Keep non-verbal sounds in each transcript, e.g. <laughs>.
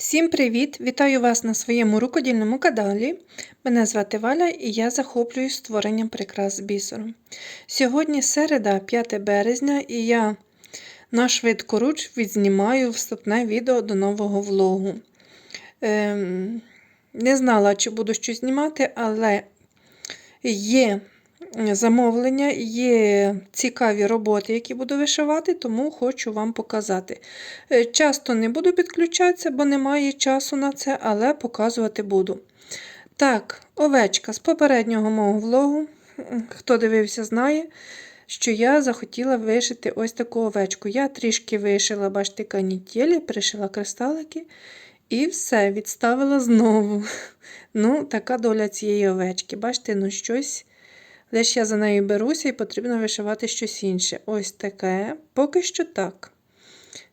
Всім привіт! Вітаю вас на своєму рукодільному каналі. Мене звати Валя і я захоплююсь створенням прикрас з бісером. Сьогодні середа, 5 березня, і я на швидкоруч відзнімаю вступне відео до нового влогу. Ем, не знала, чи буду щось знімати, але є замовлення, є цікаві роботи, які буду вишивати, тому хочу вам показати. Е, Часто не буду підключатися, бо немає часу на це, але показувати буду. Так, овечка з попереднього мого влогу. Хто дивився, знає, що я захотіла вишити ось таку овечку. Я трішки вишила, бачите, канітєлі, пришила кристалики і все, відставила знову. <laughs> Ну, така доля цієї овечки. Бачите, ну щось. Лише я за нею беруся і потрібно вишивати щось інше. Ось таке. Поки що так.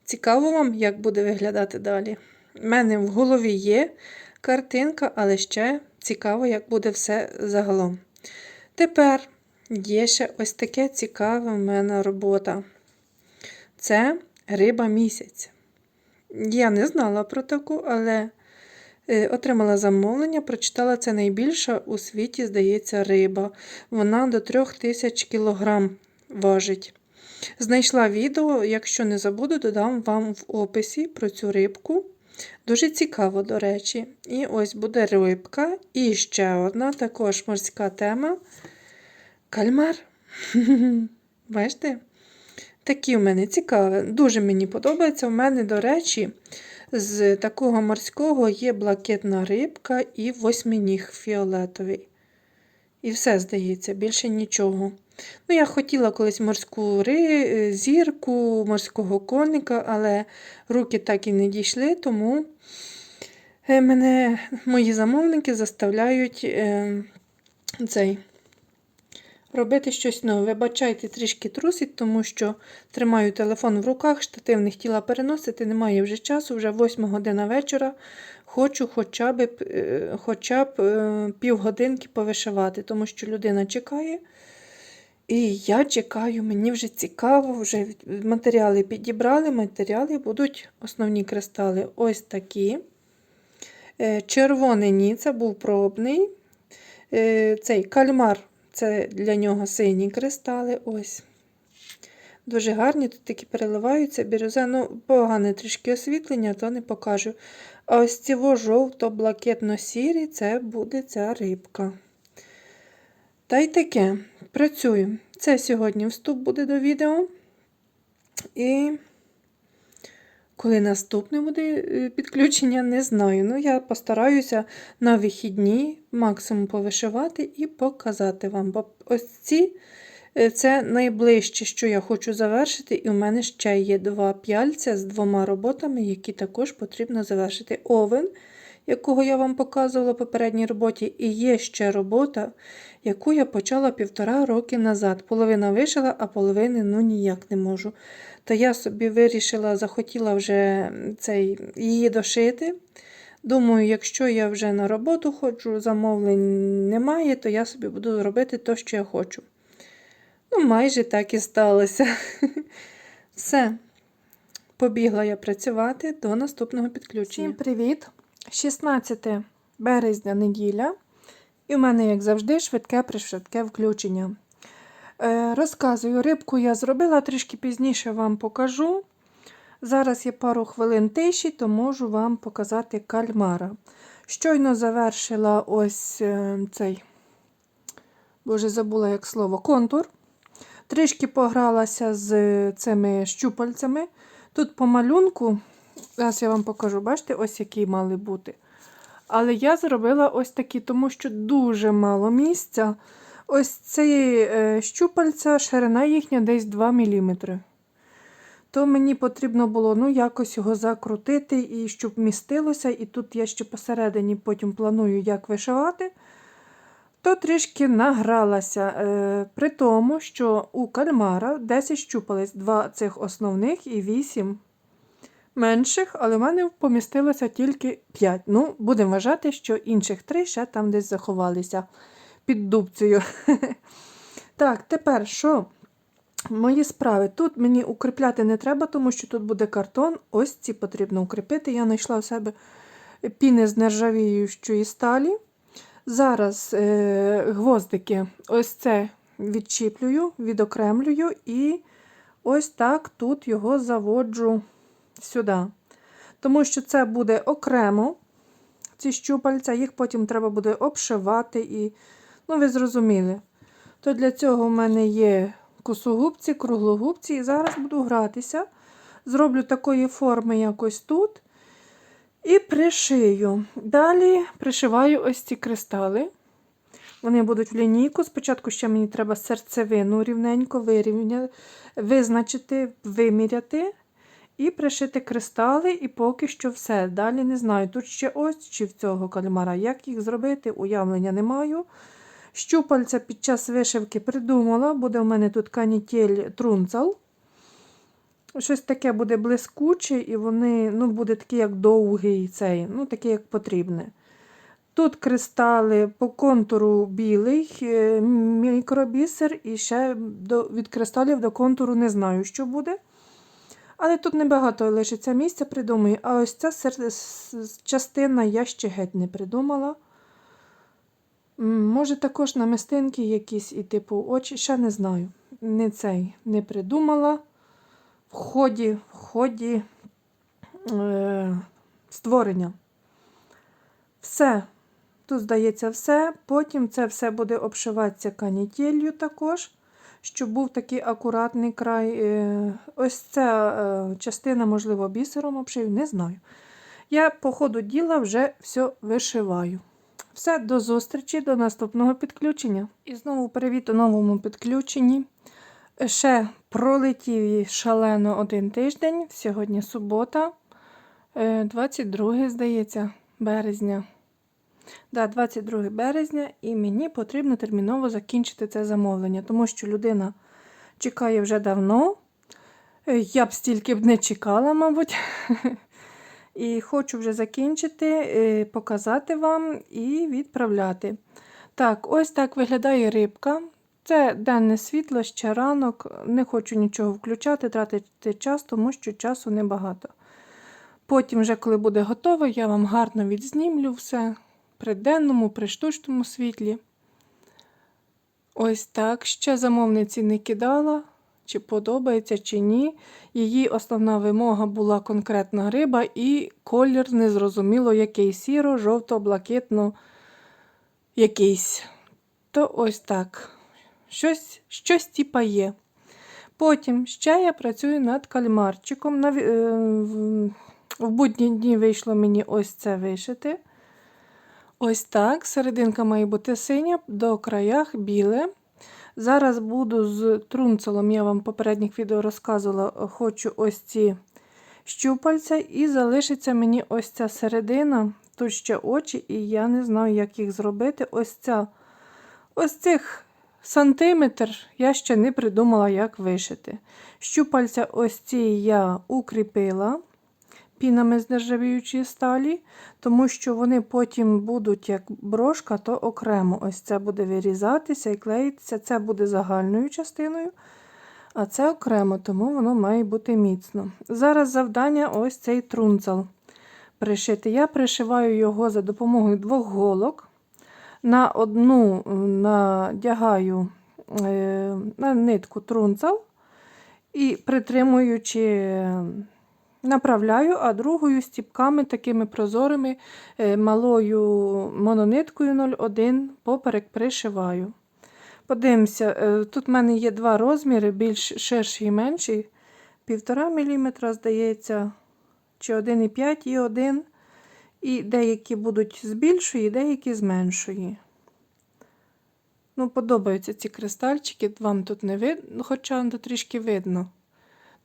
Цікаво вам, як буде виглядати далі. У мене в голові є картинка, але ще цікаво, як буде все загалом. Тепер є ще ось таке цікава в мене робота. Це риба місяць. Я не знала про таку, але отримала замовлення, прочитала це найбільша у світі, здається, риба. Вона до 3000 кг важить. Знайшла відео, якщо не забуду, додам вам в описі про цю рибку. Дуже цікаво, до речі. І ось буде рибка. І ще одна також морська тема. Кальмар. <laughs> Бачите? Такі в мене цікаві. Дуже мені подобається. У мене, до речі, з такого морського є блакитна рибка і восьминіг фіолетовий. І все, здається, більше нічого. Ну, я хотіла колись морську ри, зірку, морського коника, але руки так і не дійшли, тому е, мене мої замовники заставляють е, цей, робити щось нове. Вибачайте, трішки трусить, тому що тримаю телефон в руках, штатив не хотіла переносити, немає вже часу, вже 8 година вечора. Хочу хоча б, е, хоча б е, півгодинки повишивати, тому що людина чекає. І я чекаю, мені вже цікаво, вже матеріали підібрали, матеріали будуть основні кристали ось такі. Е, червоний ні, це був пробний. Цей кальмар це для нього сині кристали. ось. Дуже гарні, тут такі переливаються, бірюза, ну, погане трішки освітлення, то не покажу. А ось ці жовто-блакитно-сірі це буде ця рибка. Та й таке, працюю. Це сьогодні вступ буде до відео. І коли наступне буде е, підключення, не знаю. Ну, я постараюся на вихідні максимум повишивати і показати вам. Бо ось ці е, це найближче, що я хочу завершити, і у мене ще є два п'яльця з двома роботами, які також потрібно завершити. Овен, якого я вам показувала в попередній роботі, і є ще робота, яку я почала півтора роки назад. Половина вишила, а половини ну ніяк не можу. То я собі вирішила, захотіла вже цей, її дошити. Думаю, якщо я вже на роботу ходжу, замовлень немає, то я собі буду робити те, що я хочу. Ну, майже так і сталося. <laughs> Все. Побігла я працювати до наступного підключення. Всім привіт! 16 березня неділя. І в мене, як завжди, швидке пришвидке включення. Е, Розказую, рибку я зробила трішки пізніше вам покажу. Зараз є пару хвилин тиші, то можу вам показати кальмара. Щойно завершила ось е, цей, боже, забула як слово, контур. Трішки погралася з цими щупальцями. Тут по малюнку, зараз я вам покажу, бачите, ось які мали бути. Але я зробила ось такі, тому що дуже мало місця. Ось ці е, щупальця, ширина їхня десь 2 мм. То мені потрібно було ну, якось його закрутити, і щоб містилося. І тут я ще посередині потім планую, як вишивати, то трішки награлася. Е, При тому, що у кальмара 10 щупалець, 2 цих основних і 8 менших, але в мене помістилося тільки 5. Ну, будемо вважати, що інших 3 ще там десь заховалися під дубцею. <laughs> Так, тепер що? Мої справи. Тут мені укріпляти не треба, тому що тут буде картон. Ось ці потрібно укріпити. Я знайшла у себе піни з нержавіючої сталі. Зараз е, гвоздики ось це відчіплюю, відокремлюю і ось так тут його заводжу сюди. Тому що це буде окремо, ці щупальця, їх потім треба буде обшивати і, ну, ви зрозуміли. То для цього в мене є косогубці, круглогубці, і зараз буду гратися. Зроблю такої форми якось тут. І пришию. Далі пришиваю ось ці кристали. Вони будуть в лінійку. Спочатку ще мені треба серцевину рівненько визначити, виміряти. І пришити кристали, і поки що все. Далі не знаю, тут ще ось чи в цього кальмара. Як їх зробити, уявлення не маю. Щупальця під час вишивки придумала, буде у мене тут канітель трунцал. Щось таке буде блискуче, і вони ну, буде такий, як довгий цей, ну, такий, як потрібне. Тут кристали по контуру білий, е, мікробісер, і ще до, від кристалів до контуру не знаю, що буде. Але тут небагато лишиться місця, придумаю. А ось ця частина я ще геть не придумала. Може, також намистинки якісь і типу очі, ще не знаю. Не цей не придумала. В ході, в ході е, створення. Все. Тут, здається, все. Потім це все буде обшиватися канітелью також, щоб був такий акуратний край. Е, Ось ця е, частина, можливо, бісером обшию, не знаю. Я по ходу діла вже все вишиваю. Все, до зустрічі, до наступного підключення. І знову привіт у новому підключенні. Ще пролетів шалено один тиждень. Сьогодні субота, е, 22, здається, березня. Да, 22 березня, і мені потрібно терміново закінчити це замовлення, тому що людина чекає вже давно. Е, Я б стільки б не чекала, мабуть. <laughs> І хочу вже закінчити, е, показати вам і відправляти. Так, ось так виглядає рибка. Це денне світло, ще ранок. Не хочу нічого включати, тратити час, тому що часу небагато. Потім, вже, коли буде готово, я вам гарно відзнімлю все при денному, при штучному світлі. Ось так. Ще замовниці не кидала, чи подобається, чи ні. Її основна вимога була конкретна риба і колір незрозуміло який сіро, жовто, блакитно якийсь. То ось так. Щось, щось типа є. Потім ще я працюю над кальмарчиком. Е, в будні дні вийшло мені ось це вишити. Ось так. Серединка має бути синя, до краях біле. Зараз буду з трунцелом, я вам в попередніх відео розказувала, хочу ось ці щупальця, і залишиться мені ось ця середина, тут ще очі, і я не знаю, як їх зробити. Ось ця, ось цих сантиметр я ще не придумала, як вишити. Щупальця ось ці я укріпила пінами з нержавіючої сталі, тому що вони потім будуть як брошка, то окремо. Ось це буде вирізатися і клеїтися. Це буде загальною частиною, а це окремо, тому воно має бути міцно. Зараз завдання ось цей трунцел пришити. Я пришиваю його за допомогою двох голок. На одну надягаю е, на нитку трунцел і притримуючи. Направляю, а другою стіпками такими прозорими е, малою монониткою 0,1 поперек пришиваю. Подивимося, е, тут в мене є два розміри, більш ширший і менший. 1,5 мм, здається, чи 1,5 і 1. І деякі будуть з більшої, деякі з меншої. Ну, подобаються ці кристальчики, вам тут не видно, хоча трішки видно.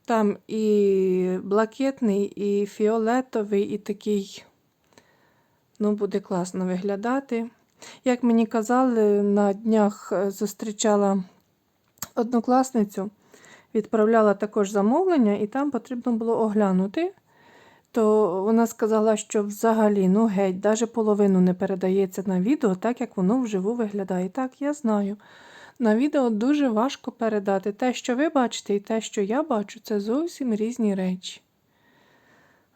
Там і блакитний, і фіолетовий, і такий, ну, буде класно виглядати. Як мені казали, на днях е, зустрічала однокласницю, відправляла також замовлення, і там потрібно було оглянути. То вона сказала, що взагалі, ну геть, навіть половину не передається на відео, так як воно вживу виглядає. Так, я знаю. На відео дуже важко передати. Те, що ви бачите, і те, що я бачу, це зовсім різні речі.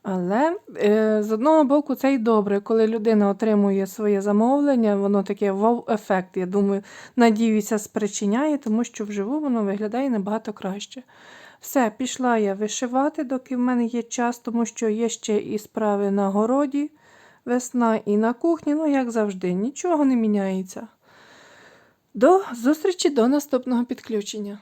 Але е, з одного боку, це й добре, коли людина отримує своє замовлення, воно таке вау-ефект, я думаю, надіюся, спричиняє, тому що вживу воно виглядає набагато краще. Все, пішла я вишивати, доки в мене є час, тому що є ще і справи на городі, весна і на кухні, ну, як завжди, нічого не міняється. До зустрічі до наступного підключення.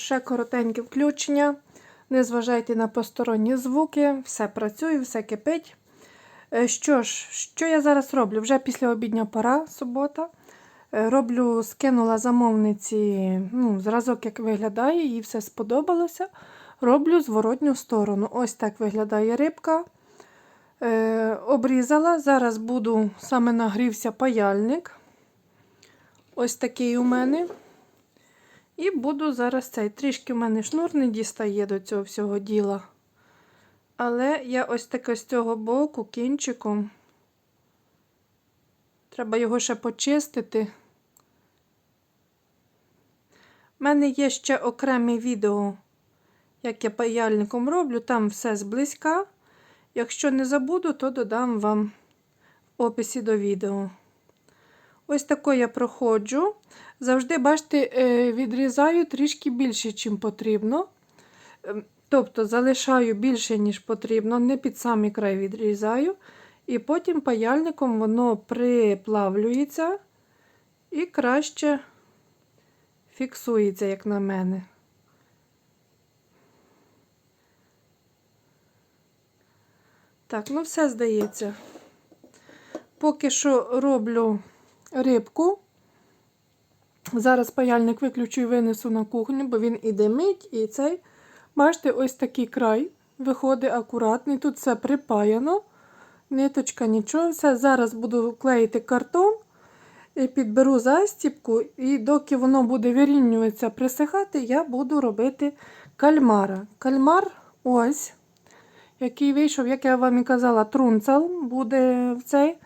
Ще коротеньке включення. Не зважайте на посторонні звуки, все працює, все кипить. Е, Що ж, що я зараз роблю? Вже після обідня пора, субота. Е, Роблю, скинула замовниці ну, зразок, як виглядає, їй все сподобалося. Роблю зворотню сторону. Ось так виглядає рибка. Е, обрізала. Зараз буду саме нагрівся паяльник. Ось такий у мене. І буду зараз цей. Трішки в мене шнур не дістає до цього всього діла. Але я ось таке з цього боку кінчиком. Треба його ще почистити. У мене є ще окреме відео, як я паяльником роблю, там все зблизька. Якщо не забуду, то додам вам в описі до відео. Ось тако я проходжу. Завжди, бачите, е, відрізаю трішки більше, ніж потрібно. Ем, Тобто залишаю більше, ніж потрібно, не під самий край відрізаю. І потім паяльником воно приплавлюється і краще фіксується, як на мене. Так, ну все здається. Поки що роблю рибку. Зараз паяльник виключу і винесу на кухню, бо він і димить, і цей. Бачите, ось такий край виходить акуратний. Тут все припаяно, ниточка, нічого. Все. Зараз буду клеїти картон, і підберу застіпку, і доки воно буде вирівнюватися, присихати, я буду робити кальмара. Кальмар ось, який вийшов, як я вам і казала, трунцел буде в цей.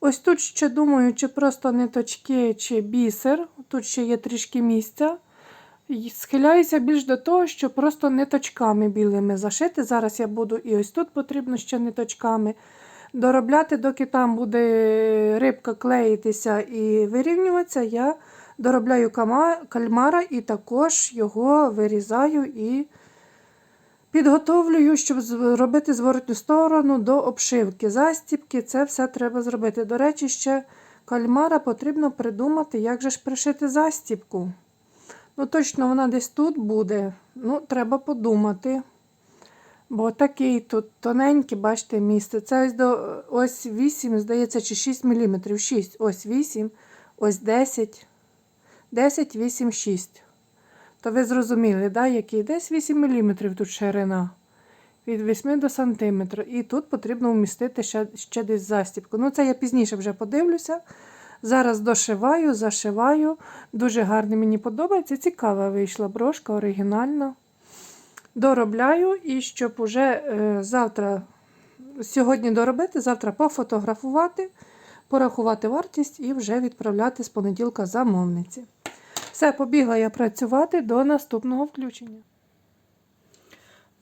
Ось тут ще думаю, чи просто ниточки, чи бісер. Тут ще є трішки місця. Схиляюся більш до того, що просто ниточками білими зашити. Зараз я буду і ось тут потрібно ще ниточками доробляти, доки там буде рибка клеїтися і вирівнюватися, я доробляю кальмара і також його вирізаю і підготовлюю, щоб зробити зворотню сторону до обшивки. Застіпки, це все треба зробити. До речі, ще кальмара потрібно придумати, як же ж пришити застіпку. Ну, точно вона десь тут буде. Ну, треба подумати. Бо такий тут тоненький, бачите, місце. Це ось до ось 8, здається, чи 6 мм. 6, ось 8, ось 10, 10, 8, 6. То ви зрозуміли, да, який? Десь 8 мм тут ширина. Від 8 до сантиметра. І тут потрібно вмістити ще, ще десь застібку. Ну, це я пізніше вже подивлюся. Зараз дошиваю, зашиваю. Дуже гарно мені подобається. Цікава вийшла брошка, оригінальна. Доробляю і щоб уже е, завтра, сьогодні доробити, завтра пофотографувати, порахувати вартість і вже відправляти з понеділка замовниці. Все, побігла я працювати до наступного включення.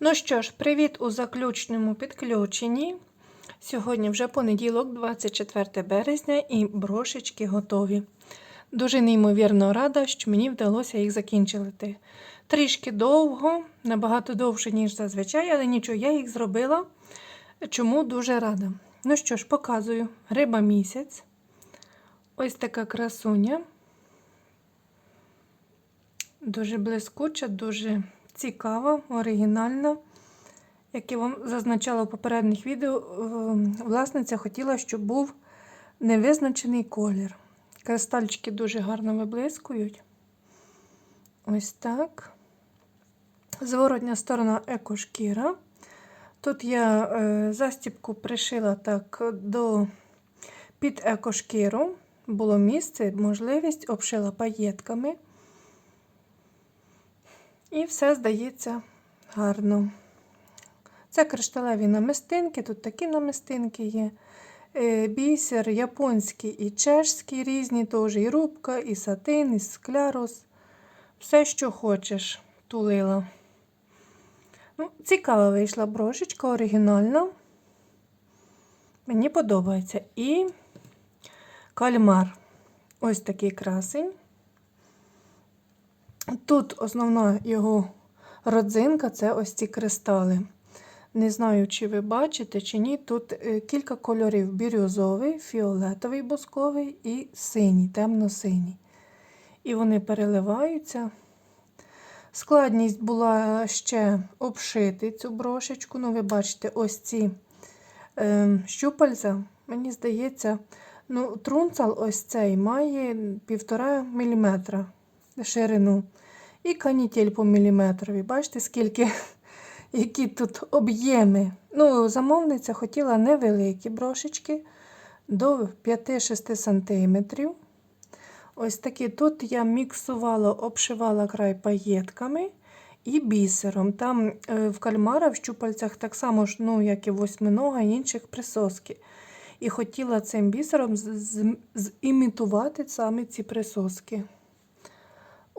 Ну що ж, привіт у заключному підключенні. Сьогодні вже понеділок, 24 березня, і брошечки готові. Дуже неймовірно рада, що мені вдалося їх закінчити. Трішки довго, набагато довше, ніж зазвичай, але нічого, я їх зробила. Чому дуже рада. Ну що ж, показую. Риба місяць. Ось така красуня. Дуже блискуча, дуже цікава, оригінальна. Як я вам зазначала в попередніх відео, власниця хотіла, щоб був невизначений колір. Кристальчики дуже гарно виблискують. Ось так. Зворотня сторона екошкіра. Тут я е, застібку пришила так до під екошкіру. Було місце, можливість, обшила паєтками. І все здається гарно. Це кришталеві намистинки, тут такі намистинки є. Е, Бісер японський і чешський різні теж. І рубка, і сатин, і склярус. Все, що хочеш, тулила. Ну, Цікава вийшла брошечка, оригінальна. Мені подобається. І кальмар. Ось такий красень. Тут основна його родзинка це ось ці кристали. Не знаю, чи ви бачите, чи ні. Тут е, кілька кольорів: бірюзовий, фіолетовий бусковий і синій, темно-синій. І вони переливаються. Складність була ще обшити цю брошечку. Ну, ви бачите, ось ці е, щупальця, мені здається, ну, трунцал ось цей має 1,5 мм ширину. І канітель по міліметрові. Бачите, скільки <laughs> які тут об'єми. Ну, Замовниця хотіла невеликі брошечки до 5-6 см. Ось такі. Тут я міксувала, обшивала край паєтками і бісером. Там е, в кальмара в щупальцях так само, ж, ну, як і восьминога, інших присоски. І хотіла цим бісером зімітувати саме ці присоски.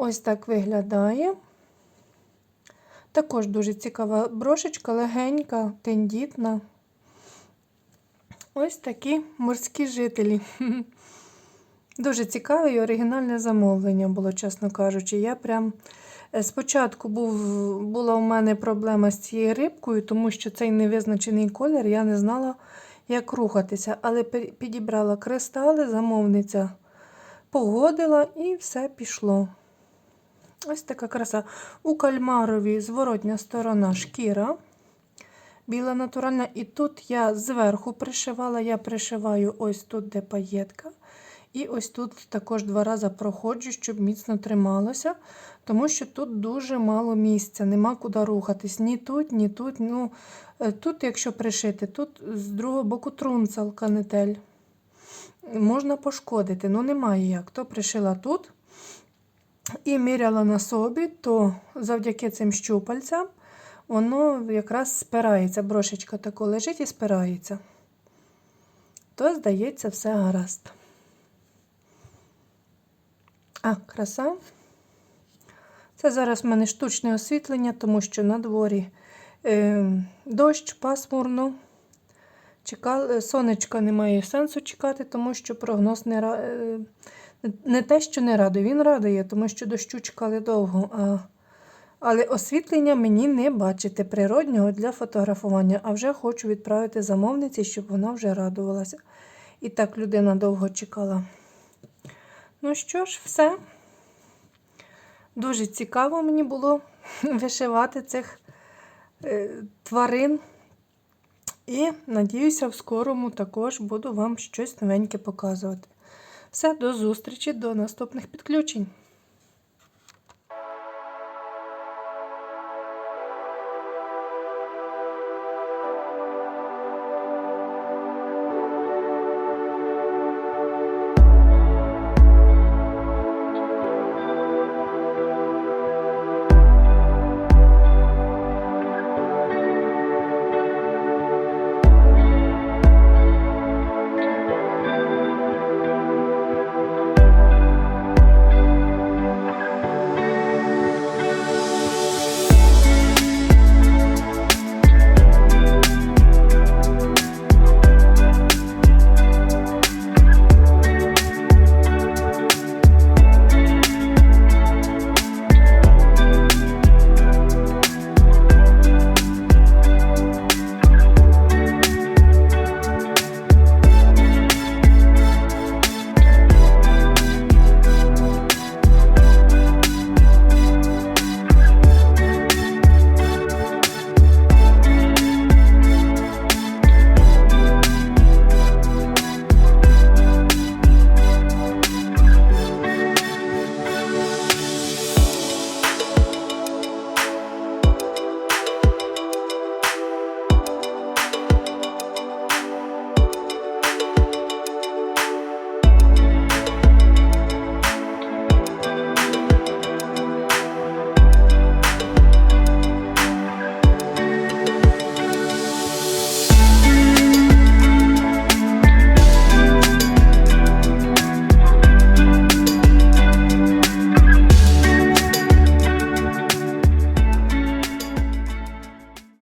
Ось так виглядає. Також дуже цікава брошечка, легенька, тендітна. Ось такі морські жителі. <laughs> Дуже цікаве і оригінальне замовлення було, чесно кажучи. Я прям е, Спочатку був, була у мене проблема з цією рибкою, тому що цей невизначений колір, я не знала, як рухатися. Але підібрала кристали, замовниця погодила і все пішло. Ось така краса. У кальмарові зворотня сторона шкіра. Біла натуральна. І тут я зверху пришивала, я пришиваю ось тут, де паєтка. І ось тут також два рази проходжу, щоб міцно трималося, тому що тут дуже мало місця, нема куди рухатись. Ні тут, ні тут. Ну, е, Тут, якщо пришити, тут з другого боку трунцал канетель. Можна пошкодити, ну немає як. То пришила тут і міряла на собі, то завдяки цим щупальцям воно якраз спирається. Брошечка тако лежить і спирається. То, здається, все гаразд. А, краса. Це зараз в мене штучне освітлення, тому що на дворі е, дощ, пасмурно. Чекали, сонечка немає сенсу чекати, тому що прогноз не е, не те, що не радує, він радує, тому що дощу чекали довго. А... Але освітлення мені не бачите природнього для фотографування, а вже хочу відправити замовниці, щоб вона вже радувалася. І так людина довго чекала. Ну що ж, все. Дуже цікаво мені було <laughs> вишивати цих е, тварин. І, надіюся, в скорому також буду вам щось новеньке показувати. Все, до зустрічі, до наступних підключень.